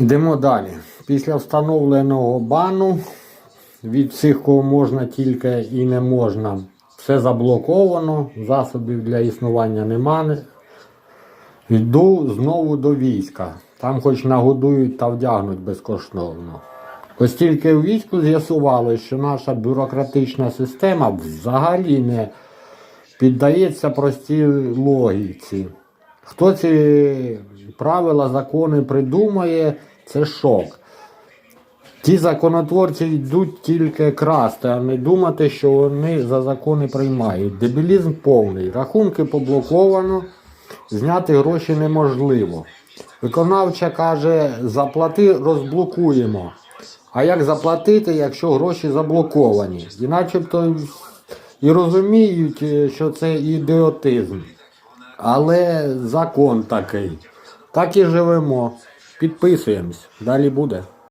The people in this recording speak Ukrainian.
Йдемо далі. Після встановленого бану від всіх, кого можна, тільки і не можна. Все заблоковано, засобів для існування немає. Йду знову до війська. Там хоч нагодують та вдягнуть безкоштовно. Ось тільки в війську з'ясували, що наша бюрократична система взагалі не піддається простій логіці. Хто ці правила, закони придумає, це шок. Ті законотворці йдуть тільки красти, а не думати, що вони за закони приймають. Дебілізм повний. Рахунки поблоковано, зняти гроші неможливо. Виконавча каже, заплати, розблокуємо. А як заплатити, якщо гроші заблоковані? І начебто і розуміють, е, що це ідіотизм. Але закон такий. Так і живемо. Підписуємось. Далі буде.